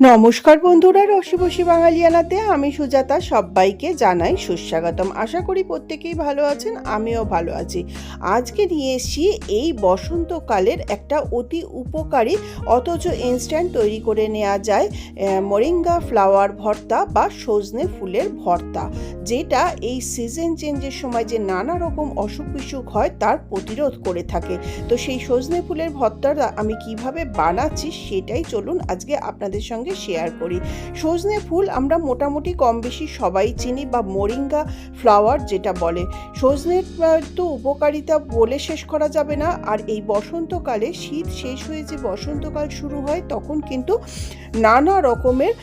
নমস্কার বন্ধুরা রসিবসি বাঙালিয়ানাতে আমি সুজাতা সবাইকে জানাই সুস্বাগতম। আশা করি প্রত্যেকেই ভালো আছেন, আমিও ভালো আছি। আজকে নিয়ে এসেছি এই বসন্তকালের একটা অতি উপকারী, অথচ ইনস্ট্যান্ট তৈরি করে নেওয়া যায় মোরিঙ্গা ফ্লাওয়ার ভর্তা বা সজনে ফুলের ভর্তা। যেটা এই সিজন চেঞ্জের সময় যে নানা রকম অসুখ বিসুখ হয়, তার প্রতিরোধ করে থাকে। তো সেই সজনে ফুলের ভর্তাটা আমি কীভাবে বানাচ্ছি, সেটাই চলুন আজকে আপনাদের সঙ্গে শেয়ার করি। সজনে ফুল আমরা মোটামুটি কম বেশি সবাই চিনি বা মোরিঙ্গা ফ্লাওয়ার যেটা বলে। সজনের তো উপকারিতা বলে শেষ করা যাবে না। আর এই বসন্তকালে শীত শেষ হয়ে যে বসন্তকাল শুরু হয়, তখন কিন্তু নানা রকমের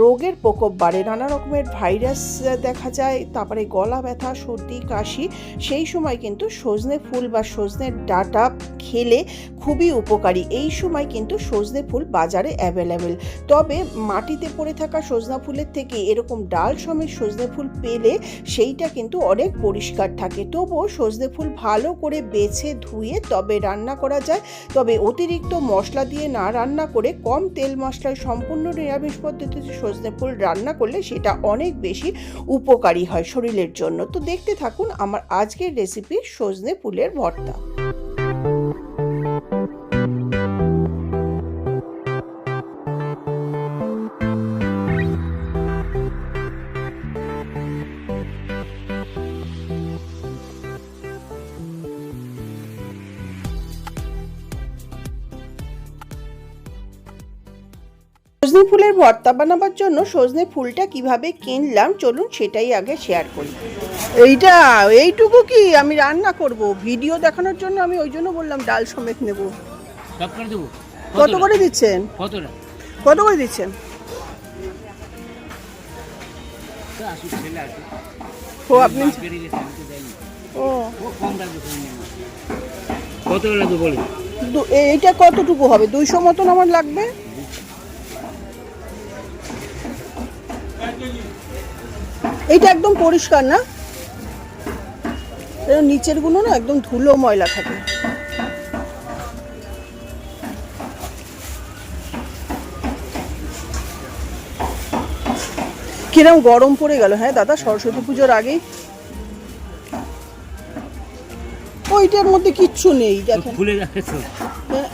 রোগের প্রকোপ বাড়ে। নানা রকমের ভাইরাস দেখা যায়। তারপরে গলা ব্যথা, সর্দি, কাশি, সেই সময় কিন্তু সজনে ফুল বা সজনের ডাটা খেলে খুবই উপকারী। এই সময় কিন্তু সজনে ফুল বাজারে অ্যাভেলেবেল তবে মাটিতে পড়ে থাকা সজনা ফুলের থেকে এরকম ডাল সমেত সজনে ফুল পেলে সেইটা কিন্তু অনেক পরিষ্কার থাকে। তবুও সজনে ফুল ভালো করে বেছে ধুয়ে তবে রান্না করা যায়। তবে অতিরিক্ত মশলা দিয়ে না রান্না করে কম তেল মশলায় সম্পূর্ণ নিরামিষ পদ্ধতিতে সজনে ফুল রান্না করলে সেটা অনেক বেশি উপকারী হয় শরীরের জন্য। তো দেখতে থাকুন আমার আজকের রেসিপি সজনে ফুলের ভর্তা। সজনে ফুলের ভর্তা বানাবার জন্য সজনে ফুলটা কীভাবে কিনলাম চলুন সেটাই আগে শেয়ার করি। এইটা এইটুকু কি আমি রান্না করব? ভিডিও দেখানোর জন্য আমি ওই জন্য বললাম ডাল সমেত নেব। কত করে দিচ্ছেন? কত করে দিচ্ছেন? ও আপনি ও। কত লাগবে এইটা কতটুকু হবে? দুইশো মতন আমার লাগবে? এইটা একদম পরিষ্কার না? এর নিচেরগুলো না একদম ধুলো ময়লা থাকে। কিরম গরম পড়ে গেল হ্যাঁ দাদা? সরস্বতী পুজোর আগেই। ওইটার মধ্যে কিচ্ছু নেই দেখেন। হ্যাঁ,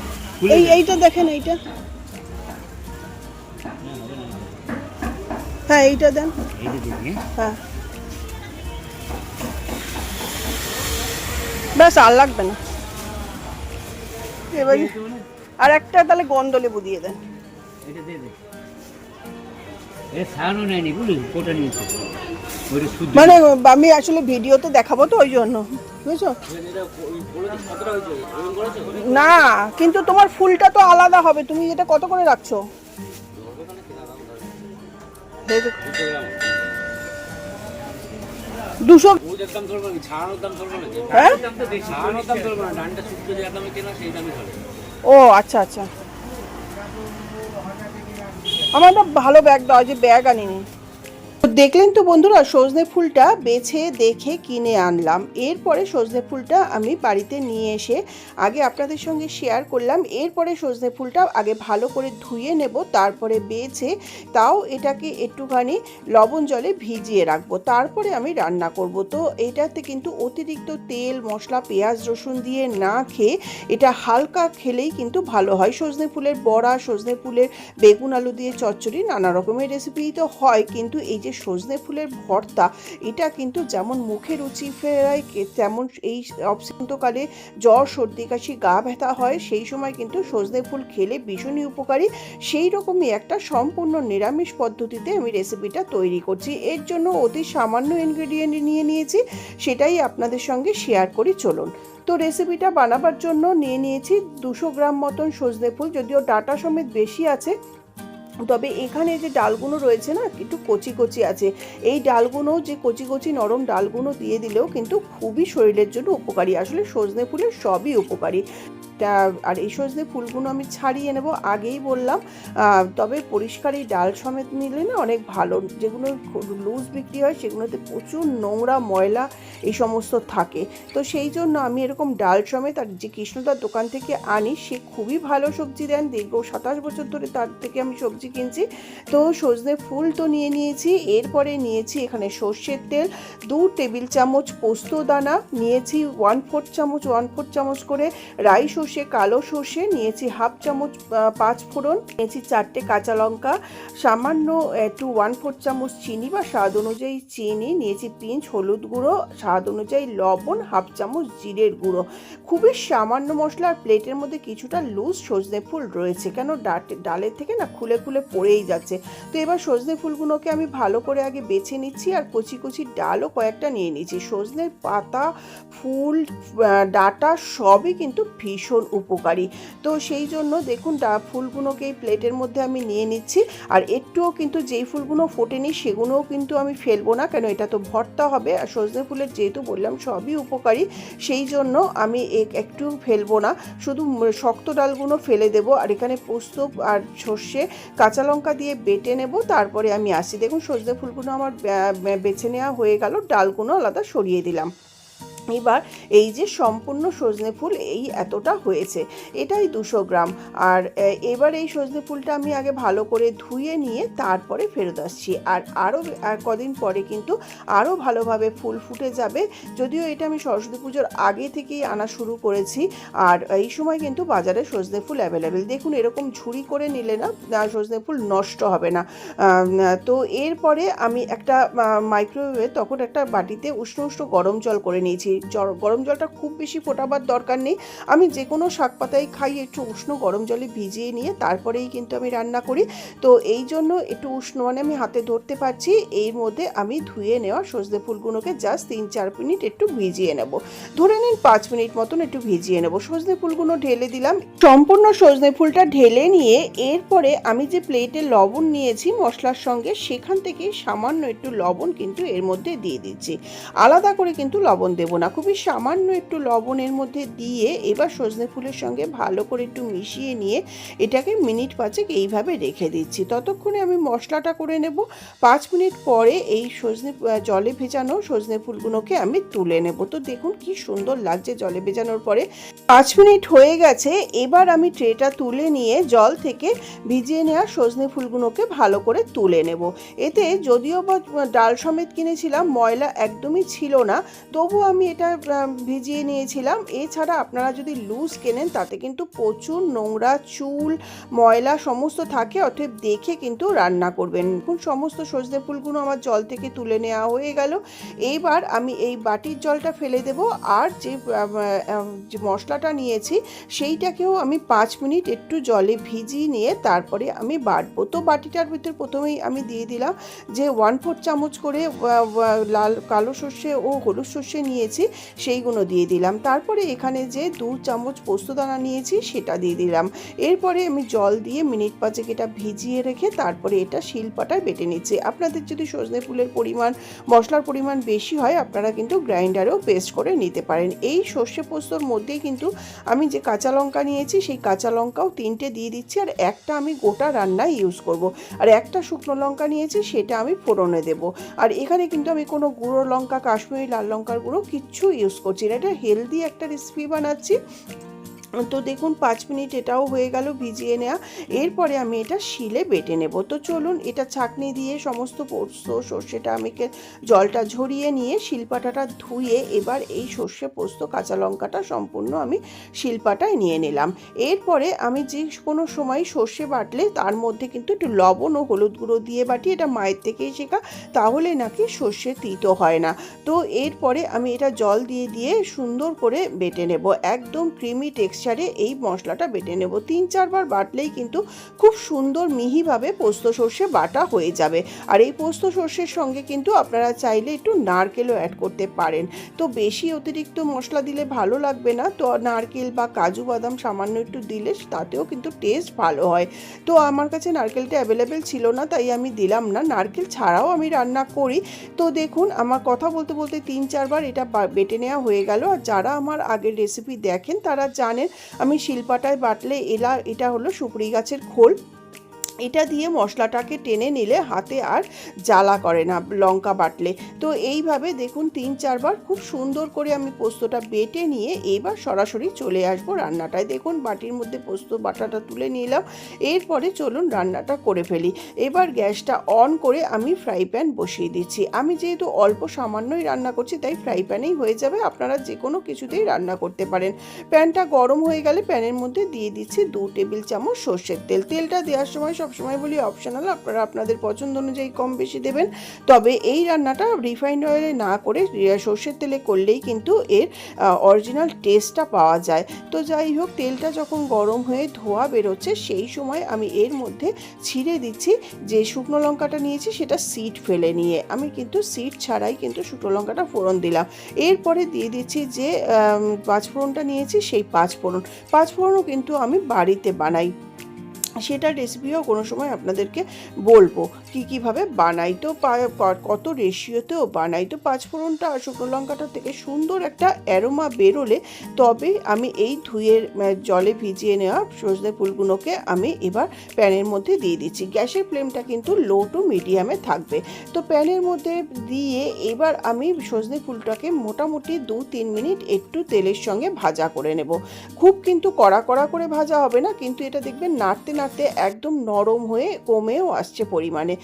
এই এইটা দেখেন এইটা। হ্যাঁ এইটা দেন। হ্যাঁ? হ্যাঁ। ব্যাস আর লাগবে না। এবার আর একটা তাহলে গন্ধ লেবু দিয়ে দেন। এটা দিয়ে দে। এ সারানো নেয়নি বুঝলি কোটা নিয়েছে। ওইটা শুদ্ধ। মানে আমি আসলে ভিডিওতে দেখাবো তো ওই জন্য বুঝছ? না কিন্তু তোমার ফুলটা তো আলাদা হবে তুমি এটা কত করে রাখছো। দুশো হ্যাঁ? ও আচ্ছা আচ্ছা। আমার একটা ভালো ব্যাগ দেওয়া যে ব্যাগ আনিনি। দেখলেন তো বন্ধুরা, সজনে ফুলটা বেছে দেখে কিনে আনলাম। এরপরে সজনে ফুলটা আমি বাড়িতে নিয়ে এসে আগে আপনাদের সঙ্গে শেয়ার করলাম। এরপরে সজনে ফুলটা আগে ভালো করে ধুয়ে নেব, তারপরে বেছে তাও এটাকে একটুখানি লবণ জলে ভিজিয়ে রাখব। তারপরে আমি রান্না করব। তো এটাতে কিন্তু অতিরিক্ত তেল, মশলা, পেঁয়াজ, রসুন দিয়ে না খেয়ে এটা হালকা খেলেই কিন্তু ভালো হয়। সজনে ফুলের বড়া, সজনে ফুলের বেগুন, আলু দিয়ে চচ্চড়ি নানা রকমের রেসিপি তো হয়, কিন্তু এই যে সজনে ফুলের ভর্তা, এটা কিন্তু যেমন মুখে রুচি ফেরায় তেমন এই অবসন্তকালে জ্বর, সর্দি, কাশি, গা ব্যথা হয়, সেই সময় কিন্তু সজনে ফুল খেলে ভীষণই উপকারী। সেই রকমই একটা সম্পূর্ণ নিরামিষ পদ্ধতিতে আমি রেসিপিটা তৈরি করছি। এর জন্য অতি সামান্য ইনগ্রেডিয়েন্ট নিয়ে নিয়েছি, সেটাই আপনাদের সঙ্গে শেয়ার করি, চলুন। তো রেসিপিটা বানাবার জন্য নিয়ে নিয়েছি দুশো গ্রাম মতন সজনে ফুল, যদিও ডাটা সমেত বেশি আছে তবে এখানে যে ডালগুলো রয়েছে না, একটু কচি কচি আছে। এই ডালগুলো যে কচি কচি নরম ডালগুলো দিয়ে দিলেও কিন্তু খুবই শরীরের জন্য উপকারী। আসলে সজনে ফুলের সবই উপকারী। তা- আর এই সজনে ফুলগুলো আমি ছাড়িয়ে নেব। আগেই বললাম তবে পরিষ্কার এই ডাল সমেত নিলে না অনেক ভালো। যেগুলো লুজ বিক্রি হয় সেগুলোতে প্রচুর নোংরা ময়লা এই সমস্ত থাকে। তো সেই জন্য আমি এরকম ডাল সমেত আর যে কৃষ্ণদার দোকান থেকে আনি, সে খুবই ভালো সবজি দেন। দীর্ঘ সাতাশ বছর ধরে তার থেকে আমি সবজি কিনছি। তো সজনে ফুল তো নিয়ে নিয়েছি, এরপরে নিয়েছি এখানে সর্ষের তেল, দু টেবিল চামচ পোস্ত দানা, নিয়েছি ওয়ান ফোর্থ চামচ ওয়ান ফোর্থ চামচ করে রাই সর্ষে, কালো সর্ষে, নিয়েছি হাফ চামচ পাঁচ ফোড়ন, নিয়েছি চারটে কাঁচা লঙ্কা, সামান্য টু ওয়ান ফোর্থ চামচ চিনি বা স্বাদ অনুযায়ী চিনি, নিয়েছি পিঞ্চ হলুদ গুঁড়ো, স্বাদ অনুযায়ী লবণ, হাফ চামচ জিরের গুঁড়ো। খুবই সামান্য মশলা আর প্লেটের মধ্যে কিছুটা লুজ সজনে ফুল রয়েছে। কেন? ডালের থেকে না খুলে খুলে পড়েই যাচ্ছে। তো এবার সজনে ফুলগুলোকে আমি ভালো করে আগে বেছে নিচ্ছি আর কচি কচি ডালও কয়েকটা নিয়ে নিচ্ছি। সজনের পাতা, ফুল ডাটা সবই কিন্তু ভীষণ উপকারী। তো সেই জন্য দেখুন ফুলগুলোকে এই প্লেটের মধ্যে আমি নিয়ে নিচ্ছি। আর একটুও কিন্তু যেই ফুলগুলো ফোটেনি সেগুলোও কিন্তু আমি ফেলব না, কেন এটা তো ভর্তা হবে। আর সজনে ফুলের যেহেতু বললাম, সবই উপকারী। সেই জন্য আমি একটু ফেলব না। শুধু শক্ত ডালগুলো ফেলে দেবো। আর এখানে পোস্ত আর সর্ষে কাঁচা লঙ্কা দিয়ে বেটে নেব। তারপরে আমি আসি দেখুন সজনে ফুলগুলো আমার বেছে নেওয়া হয়ে গেল। ডালগুলো আলাদা সরিয়ে দিলাম। এবার এই যে সম্পূর্ণ সজনে ফুল এই এতটা হয়েছে, এটাই দুশো গ্রাম। আর এবার এই সজনে ফুলটা আমি আগে ভালো করে ধুয়ে নিয়ে তারপরে ফেরত আসছি। আর আরও, আর কদিন পরে কিন্তু আরও ভালোভাবে ফুল ফুটে যাবে। যদিও এটা আমি সরস্বতী পুজোর আগে থেকেই আনা শুরু করেছি। আর এই সময় কিন্তু বাজারে সজনে ফুল অ্যাভেলেবেল। দেখুন এরকম ঝুড়ি করে নিলে না সজনে ফুল নষ্ট হবে না। তো এরপরে আমি একটা মাইক্রোওয়েভে তখন একটা বাটিতে উষ্ণ উষ্ণ গরম জল করে নিয়েছি। গরম জলটা খুব বেশি ফোটাবার দরকার নেই। আমি যে কোনো শাক পাতায় খাই, একটু উষ্ণ গরম জলে ভিজিয়ে নিয়ে তারপরেই কিন্তু আমি রান্না করি। তো এই জন্য একটু উষ্ণ মানে আমি হাতে ধরতে পারছি, এর মধ্যে আমি ধুয়ে নেওয়া সজনে ফুলগুলোকে জাস্ট তিন চার মিনিট একটু ভিজিয়ে নেব। ধরে নিন পাঁচ মিনিট মতন একটু ভিজিয়ে নেব। সজনে ফুলগুলো ঢেলে দিলাম। সম্পূর্ণ সজনে ফুলটা ঢেলে নিয়ে এরপরে আমি যে প্লেটে লবণ নিয়েছি মশলার সঙ্গে, সেখান থেকে সামান্য একটু লবণ কিন্তু এর মধ্যে দিয়ে দিচ্ছি। আলাদা করে কিন্তু লবণ দেব না। খুবই সামান্য একটু লবণের মধ্যে দিয়ে এবার সজনে ফুলের সঙ্গে ভালো করে একটু মিশিয়ে নিয়ে এটাকে মিনিট পাঁচেক এইভাবে রেখে দিচ্ছি। ততক্ষণে আমি মশলাটা করে নেব। পাঁচ মিনিট পরে এই সজনে জলে ভেজানো সজনে ফুলগুলোকে আমি তুলে নেব। তো দেখুন কি সুন্দর লাগছে জলে ভেজানোর পরে। পাঁচ মিনিট হয়ে গেছে, এবার আমি ট্রেটা তুলে নিয়ে জল থেকে ভিজিয়ে নেওয়া সজনে ফুলগুলোকে ভালো করে তুলে নেব। এতে যদিও বা ডাল সমেত কিনেছিলাম, ময়লা একদমই ছিল না তবু আমি এটা ভিজিয়ে নিয়েছিলাম। এছাড়া আপনারা যদি লুজ কেনেন, তাতে কিন্তু প্রচুর নোংরা চুল, ময়লা সমস্ত থাকে। অতএব দেখে কিন্তু রান্না করবেন। এখন সমস্ত সজনে ফুলগুলো আমার জল থেকে তুলে নেওয়া হয়ে গেল। এইবার আমি এই বাটির জলটা ফেলে দেব। আর যে মশলাটা নিয়েছি, সেইটাকেও আমি পাঁচ মিনিট একটু জলে ভিজিয়ে নিয়ে তারপরে আমি বাটবো। তো বাটিটার ভিতর প্রথমেই আমি দিয়ে দিলাম যে ওয়ান ফোর চামচ করে লাল, কালো সর্ষে ও হলুদ সর্ষে নিয়েছি। সেইগুলো দিয়ে দিলাম। তারপরে এখানে যে দু চামচ পোস্তদানা নিয়েছি, সেটা দিয়ে দিলাম। এরপরে আমি জল দিয়ে মিনিট পাঁচেক এটা ভিজিয়ে রেখে তারপরে এটা শিলপাটায় বেটে নিচ্ছি। আপনাদের যদি সজনে ফুলের পরিমাণ, মশলার পরিমাণ বেশি হয়, আপনারা কিন্তু গ্রাইন্ডারেও পেস্ট করে নিতে পারেন। এই সর্ষে পোস্তর মধ্যেই কিন্তু আমি যে কাঁচা লঙ্কা নিয়েছি, সেই কাঁচা লঙ্কাও তিনটে দিয়ে দিচ্ছি আর একটা আমি গোটা রান্নায় ইউজ করব। আর একটা শুকনো লঙ্কা নিয়েছি, সেটা আমি ফোড়নে দেব। আর এখানে কিন্তু আমি কোনো গুঁড়ো লঙ্কা, কাশ্মীরি লাল লঙ্কার গুঁড়ো কিচ্ছু ইউজ করছি না। এটা হেলদি একটা রেসিপি বানাচ্ছি। তো দেখুন, পাঁচ মিনিট এটাও হয়ে গেল ভিজিয়ে নেওয়া এরপরে আমি এটা শিলে বেটে নেব। তো চলুন, এটা ছাঁকনি দিয়ে সমস্ত পোস্ত, সর্ষেটা আমি জলটা ঝরিয়ে নিয়ে শিলপাটাটা ধুয়ে এবার এই সর্ষে পোস্ত, কাঁচা লঙ্কাটা সম্পূর্ণ আমি শিলপাটায় নিয়ে নিলাম। এরপরে আমি যে কোনো সময় সর্ষে বাটলে তার মধ্যে কিন্তু একটু লবণ ও হলুদ গুঁড়ো দিয়ে বাটি, এটা মায়ের থেকেই শেখা, তাহলে নাকি সর্ষে তিতো হয় না। তো এরপরে আমি এটা জল দিয়ে দিয়ে সুন্দর করে বেটে নেব। একদম ক্রিমি টেক্সচারে এই মশলাটা বেটে নেব। তিন চারবার বাটলেই কিন্তু খুব সুন্দর মিহিভাবে পোস্ত সর্ষে বাটা হয়ে যাবে। আর এই পোস্ত সর্ষের সঙ্গে কিন্তু আপনারা চাইলে একটু নারকেলও অ্যাড করতে পারেন। তো বেশি অতিরিক্ত মশলা দিলে ভালো লাগবে না। তো নারকেল বা কাজু বাদাম সামান্য একটু দিলে তাতেও কিন্তু টেস্ট ভালো হয়। তো আমার কাছে নারকেলটা অ্যাভেলেবেল ছিল না, তাই আমি দিলাম না। নারকেল ছাড়াও আমি রান্না করি। তো দেখুন, আমার কথা বলতে বলতে তিন চারবার এটা বেটে নেওয়া হয়ে গেল। আর যারা আমার আগের রেসিপি দেখেন, তারা জানেন আমি শিলপাটায় বাটলে এলা এটা হলো সুপুরি গাছের খোল। এটা দিয়ে মশলাটাকে টেনে নিলে হাতে আর জ্বালা করে না লঙ্কা বাটলে। তো এইভাবে দেখুন তিন চারবার খুব সুন্দর করে আমি পোস্তটা বেটে নিয়ে এবার সরাসরি চলে আসব রান্নাটায়। দেখুন বাটির মধ্যে পোস্ত বাটাটা তুলে নিলাম, এরপরে চলুন রান্নাটা করে ফেলি। এবার গ্যাসটা অন করে আমি ফ্রাই প্যান বসিয়ে দিচ্ছি। আমি যেহেতু অল্প সামান্যই রান্না করছি, তাই ফ্রাই প্যানেই হয়ে যাবে, আপনারা যে কোনো কিছুতেই রান্না করতে পারেন। প্যানটা গরম হয়ে গেলে প্যানের মধ্যে দিয়ে দিচ্ছি দু টেবিল চামচ সর্ষের তেল। তেলটা দেওয়ার সময় সবসময় বলি অপশনাল আপনারা আপনাদের পছন্দ অনুযায়ী কম বেশি দেবেন। তবে এই রান্নাটা রিফাইন্ড অয়েলে না করে সর্ষের তেলে করলেই কিন্তু এর অরিজিনাল টেস্টটা পাওয়া যায়। তো যাই হোক, তেলটা যখন গরম হয়ে ধোয়া বেরোচ্ছে, সেই সময় আমি এর মধ্যে ছিঁড়ে দিচ্ছি। যে শুকনো লঙ্কাটা নিয়েছি, সেটা সিড ফেলে নিয়ে। আমি কিন্তু সিড ছাড়াই কিন্তু শুকনো লঙ্কাটা ফোড়ন দিলাম। এরপরে দিয়ে দিচ্ছি যে পাঁচফোড়নটা নিয়েছি, সেই পাঁচফোড়ন। পাঁচফোড়নও কিন্তু আমি বাড়িতে বানাই। সেটা রেসিপিও কোনো সময় আপনাদেরকে বলব। কি কীভাবে বানাই তো কত রেশিওতেও বানাই তো পাঁচফোড়নটা আর শুকনো লঙ্কাটা থেকে সুন্দর একটা অ্যারোমা বেরোলে তবে আমি এই ধুয়ে জলে ভিজিয়ে নেওয়া সজনে ফুলগুলোকে আমি এবার প্যানের মধ্যে দিয়ে দিচ্ছি। গ্যাসের ফ্লেমটা কিন্তু লো টু মিডিয়ামে থাকবে। তো প্যানের মধ্যে দিয়ে এবার আমি সজনে ফুলটাকে মোটামুটি দু তিন মিনিট একটু তেলের সঙ্গে ভাজা করে নেব। খুব কিন্তু কড়া কড়া করে ভাজা হবে না, কিন্তু এটা দেখবেন নাড়তে নাড়তে একদম নরম হয়ে কমেও আসছে পরিমাণে।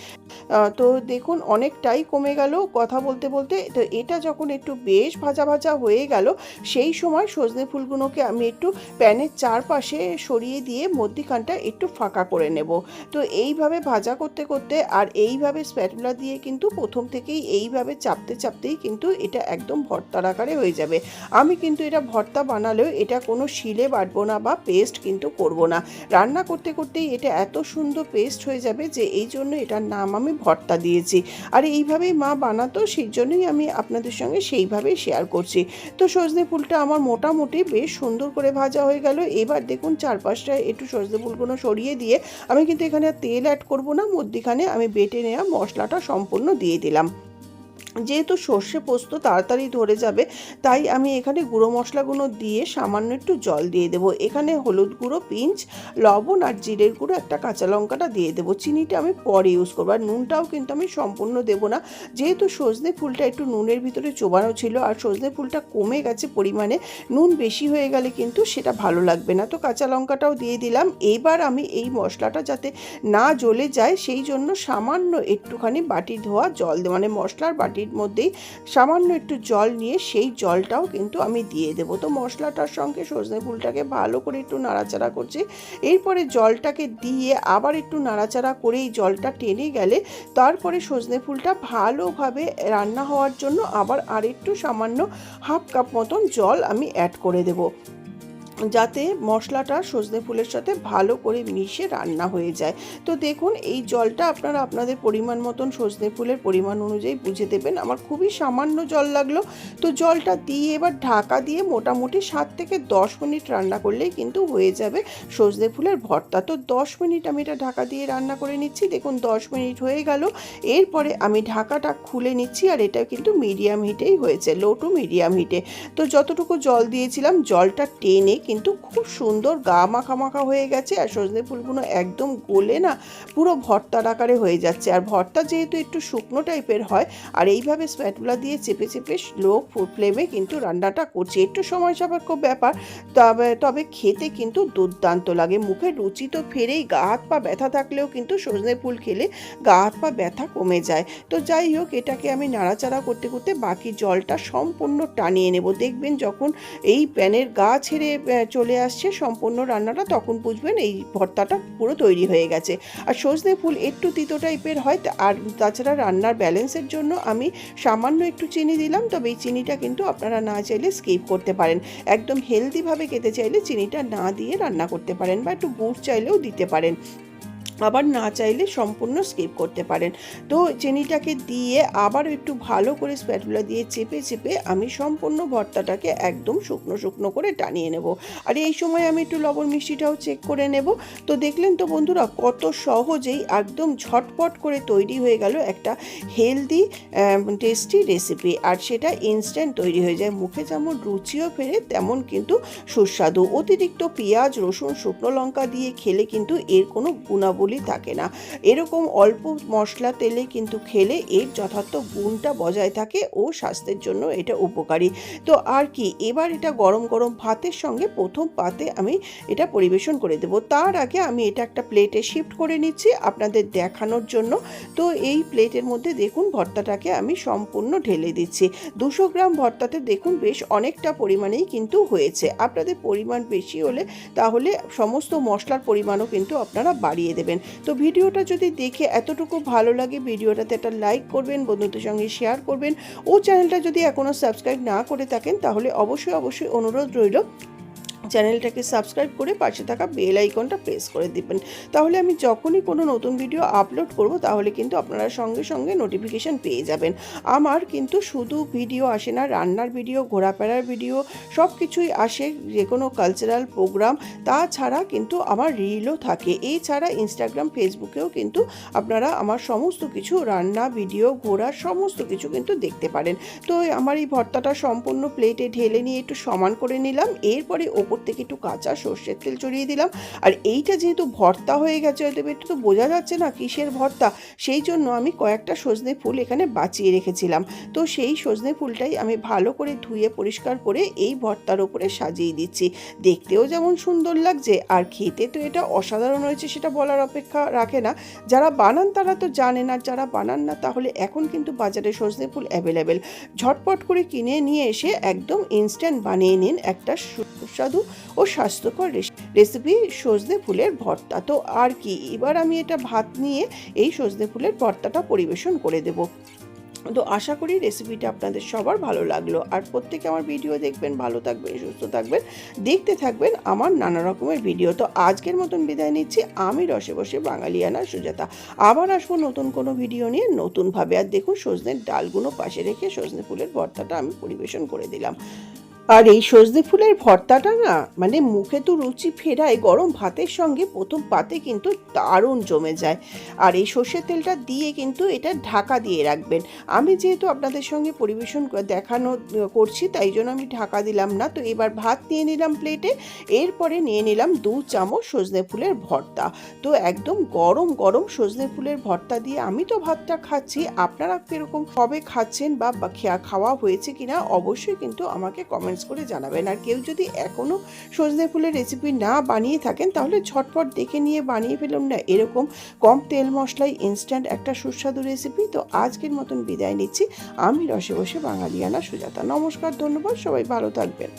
তো দেখুন, অনেকটাই কমে গেল কথা বলতে বলতে। তো এটা যখন একটু বেশ ভাজা ভাজা হয়ে গেল, সেই সময় সজনে ফুলগুলোকে আমি একটু প্যানের চারপাশে সরিয়ে দিয়ে মধ্যিখানটা একটু ফাঁকা করে নেব। তো এইভাবে ভাজা করতে করতে আর এইভাবে স্প্যাটুলা দিয়ে কিন্তু প্রথম থেকেই এইভাবে চাপতে চাপতেই কিন্তু এটা একদম ভর্তার আকারে হয়ে যাবে। আমি কিন্তু এটা ভর্তা বানালেও এটা কোনো শিলে বাটবো না বা পেস্ট কিন্তু করব না। রান্না করতে করতেই এটা এত সুন্দর পেস্ট হয়ে যাবে যে এই জন্য এটার নাম আমি ভর্তা দিয়েছি। আর এইভাবেই মা বানাতো সেই জন্যই আমি আপনাদের সঙ্গে সেইভাবে শেয়ার করছি। তো সজনে ফুলটা আমার মোটামুটি বেশ সুন্দর করে ভাজা হয়ে গেল। এবার দেখুন চারপাশটা একটু সজনে ফুলগুলো সরিয়ে দিয়ে আমি কিন্তু এখানে তেল অ্যাড করব না, মধ্যিখানে আমি বেটে নেওয়া মশলাটা সম্পূর্ণ দিয়ে দিলাম। যেহেতু সর্ষে পোস্ত তাড়াতাড়ি ধরে যাবে, তাই আমি এখানে গুঁড়ো মশলাগুলো দিয়ে সামান্য একটু জল দিয়ে দেবো। এখানে হলুদ গুঁড়ো পিঞ্চ লবণ আর জিরের গুঁড়ো একটা কাঁচা লঙ্কাটা দিয়ে দেবো। চিনিটা আমি পরে ইউজ করব আর নুনটাও কিন্তু আমি সম্পূর্ণ দেবো না। যেহেতু সজনে ফুলটা একটু নুনের ভিতরে চোবানো ছিল আর সজনে ফুলটা কমে গেছে পরিমাণে, নুন বেশি হয়ে গেলে কিন্তু সেটা ভালো লাগবে না। তো কাঁচা লঙ্কাটাও দিয়ে দিলাম। এইবার আমি এই মশলাটা যাতে না জ্বলে যায়, সেই জন্য সামান্য একটুখানি বাটি ধোয়া জল দে- মানে মশলার বাটির মধ্যেই সামান্য একটু জল নিয়ে সেই জলটাও কিন্তু আমি দিয়ে দেবো। তো মশলাটার সঙ্গে সজনে ফুলটাকে ভালো করে একটু নাড়াচাড়া করছি। এরপরে জলটাকে দিয়ে আবার একটু নাড়াচাড়া করে এই জলটা টেনে গেলে তারপরে সজনে ফুলটা ভালোভাবে রান্না হওয়ার জন্য আবার আরেকটু সামান্য হাফ কাপ মতন জল আমি অ্যাড করে দেবো। যাতে মশলাটা সজনে ফুলের সাথে ভালো করে মিশে রান্না হয়ে যায়। তো দেখুন, এই জলটা আপনারা আপনাদের পরিমাণ মতন সজনে ফুলের পরিমাণ অনুযায়ী বুঝে দেবেন। আমার খুবই সামান্য জল লাগল। তো জলটা দিয়ে এবার ঢাকা দিয়ে মোটামুটি সাত থেকে দশ মিনিট রান্না করলেই কিন্তু হয়ে যাবে সজনে ফুলের ভর্তা। তো দশ মিনিট আমি এটা ঢাকা দিয়ে রান্না করে নিচ্ছি। দেখুন, দশ মিনিট হয়ে গেল। এরপরে আমি ঢাকাটা খুলে নিচ্ছি আর এটা কিন্তু মিডিয়াম হিটেই হয়েছে, লো টু মিডিয়াম হিটে। তো যতটুকু জল দিয়েছিলাম, জলটা টেনে কিন্তু খুব সুন্দর গা মাখা মাখা হয়ে গেছে আর সজনে ফুলগুলো একদম গলে না, পুরো ভর্তার আকারে হয়ে যাচ্ছে। আর ভর্তা যেহেতু একটু শুকনো টাইপের হয়, আর এইভাবে স্প্যাটুলা দিয়ে চেপে চেপে লো ফ্লেমে কিন্তু রান্নাটা করছি। একটু সময় সাপেক্ষ ব্যাপার, তবে তবে খেতে কিন্তু দুর্দান্ত লাগে। মুখে রুচি তো ফেরেই, গা হাত পা ব্যথা থাকলেও কিন্তু সজনে ফুল খেলে গা হাত পা ব্যথা কমে যায়। তো যাই হোক, এটাকে আমি নাড়াচাড়া করতে করতে বাকি জলটা সম্পূর্ণ টানিয়ে নেব। দেখবেন যখন এই প্যানের গা ছেড়ে চলে আসছে, সম্পূর্ণ রান্নাটা তখন বুঝবেন এই ভর্তাটা পুরো তৈরি হয়ে গেছে। আর সজনে ফুল একটু তিতো টাইপের হয় আর তাছাড়া রান্নার ব্যালেন্সের জন্য আমি সামান্য একটু চিনি দিলাম, তবে এই চিনিটা কিন্তু আপনারা না চাইলে স্কিপ করতে পারেন। একদম হেলদিভাবে খেতে চাইলে চিনিটা না দিয়ে রান্না করতে পারেন বা একটু গুড় চাইলেও দিতে পারেন। আবার না চাইলে সম্পূর্ণ স্কিপ করতে পারেন। তো চিনিটাকে দিয়ে আবার একটু ভালো করে স্প্যাটুলা দিয়ে চেপে চেপে আমি সম্পূর্ণ ভর্তাটাকে একদম শুকনো শুকনো করে টানিয়ে নেব। আর এই সময় আমি একটু লবণ মিষ্টিটাও চেক করে নেব। তো দেখলেন তো বন্ধুরা কত সহজেই একদম ঝটপট করে তৈরি হয়ে গেল একটা হেলদি টেস্টি রেসিপি আর সেটা ইনস্ট্যান্ট তৈরি হয়ে যায়। মুখে যেমন রুচিও ফেরে, তেমন কিন্তু সুস্বাদু। অতিরিক্ত পেঁয়াজ, রসুন, শুকনো লঙ্কা দিয়ে খেলে কিন্তু এর কোনো গুণাবলী থাকে না। এরকম অল্প মশলা তেলে কিন্তু খেলে এর যথার্থ গুণটা বজায় থাকে ও স্বাস্থ্যের জন্য এটা উপকারী। তো আর কি, এবার এটা গরম গরম ভাতের সঙ্গে প্রথম পাতে আমি এটা পরিবেশন করে দেব। তার আগে আমি এটা একটা প্লেটে শিফট করে নিচ্ছি আপনাদের দেখানোর জন্য। তো এই প্লেটের মধ্যে দেখুন ভর্তাটাকে আমি সম্পূর্ণ ঢেলে দিচ্ছি। দুশো গ্রাম ভর্তাতে দেখুন বেশ অনেকটা পরিমাণেই কিন্তু হয়েছে। আপনাদের পরিমাণ বেশি হলে তাহলে সমস্ত মশলার পরিমাণও কিন্তু আপনারা বাড়িয়ে দেবেন। তো ভিডিওটা যদি দেখে এতটুকু ভালো লাগে, ভিডিওটাতে একটা লাইক করবেন, বন্ধুদের সঙ্গে শেয়ার করবেন। ও চ্যানেলটা যদি এখনও সাবস্ক্রাইব না করে থাকেন, তাহলে অবশ্যই অবশ্যই অনুরোধ রইল চ্যানেলটাকে সাবস্ক্রাইব করে পাশে থাকা বেল আইকনটা প্রেস করে দিবেন। তাহলে আমি যখনই কোনো নতুন ভিডিও আপলোড করব, তাহলে কিন্তু আপনারা সঙ্গে সঙ্গে নোটিফিকেশান পেয়ে যাবেন। আমার কিন্তু শুধু ভিডিও আসে না, রান্নার ভিডিও, ঘোরাফেরার ভিডিও সব কিছুই আসে যে কোনো কালচারাল প্রোগ্রাম তাছাড়া কিন্তু আমার রিলও থাকে। এছাড়া ইনস্টাগ্রাম ফেসবুকেও কিন্তু আপনারা আমার সমস্ত কিছু, রান্না, ভিডিও, ঘোরা, সমস্ত কিছু কিন্তু দেখতে পারেন। তো আমার এই ভর্তাটা সম্পূর্ণ প্লেটে ঢেলে নিয়ে একটু সমান করে নিলাম। এরপরে ওপর থেকে একটু কাঁচা সর্ষের তেল চড়িয়ে দিলাম। আর এইটা যেহেতু ভর্তা হয়ে গেছে, হয়তো একটু তো বোঝা যাচ্ছে না কিসের ভর্তা, সেই জন্য আমি কয়েকটা সজনে ফুল এখানে বাঁচিয়ে রেখেছিলাম। তো সেই সজনে ফুলটাই আমি ভালো করে ধুয়ে পরিষ্কার করে এই ভর্তার ওপরে সাজিয়ে দিচ্ছি। দেখতেও যেমন সুন্দর লাগছে, আর খেতে তো এটা অসাধারণ হয়েছে সেটা বলার অপেক্ষা রাখে না। যারা বানান তারা তো জানেন আর যারা বানান না তাহলে এখন কিন্তু বাজারে সজনে ফুল অ্যাভেলেবেল ঝটপট করে কিনে নিয়ে এসে একদম ইনস্ট্যান্ট বানিয়ে নিন, একটা সুস্বাদু ও স্বাস্থ্যকর রেস- রেসিপি সজনে ফুলের ভর্তা। তো আর কি, এবার আমি এটা ভাত নিয়ে এই সজনে ফুলের ভর্তাটা পরিবেশন করে দেব। তো আশা করি রেসিপিটা আপনাদের সবার ভালো লাগল। আর প্রত্যেকে আমার ভিডিও দেখবেন, ভালো থাকবেন, সুস্থ থাকবেন, দেখতে থাকবেন আমার নানা রকমের ভিডিও তো আজকের মতন বিদায় নিচ্ছি। আমি রসে বসে বাঙালিয়ানা সুজাতা। আবার আসব নতুন কোনো ভিডিও নিয়ে নতুনভাবে। আর দেখুন সজনের ডালগুলো পাশে রেখে সজনে ফুলের ভর্তাটা আমি পরিবেশন করে দিলাম। আর এই সজনে ফুলের ভর্তাটা না মানে মুখে তো রুচি ফেরায়, গরম ভাতের সঙ্গে প্রথম পাতে কিন্তু দারুণ জমে যায়। আর এই সর্ষের তেলটা দিয়ে কিন্তু এটা ঢাকা দিয়ে রাখবেন। আমি যেহেতু আপনাদের সঙ্গে পরিবেশন দেখানো করছি, তাই জন্য আমি ঢাকা দিলাম না। তো এবার ভাত নিয়ে নিলাম প্লেটে এরপরে নিয়ে নিলাম দু চামচ সজনে ফুলের ভর্তা। তো একদম গরম গরম সজনে ফুলের ভর্তা দিয়ে আমি তো ভাতটা খাচ্ছি। আপনারা কীরকম, কবে খাচ্ছেন বা খাওয়া হয়েছে কিনা, অবশ্যই কিন্তু আমাকে কমেন্টস করে জানাবেন। আর কেউ যদি এখনও সজনে ফুলের রেসিপি না বানিয়ে থাকেন, তাহলে ঝটপট দেখে নিয়ে বানিয়ে ফেলুন না। এরকম কম তেল মশলায় ইনস্ট্যান্ট একটা সুস্বাদু রেসিপি তো আজকের মতন বিদায় নিচ্ছি। আমি রসে বসে বাঙালিয়ানা সুজাতা। নমস্কার, ধন্যবাদ। সবাই ভালো থাকবেন।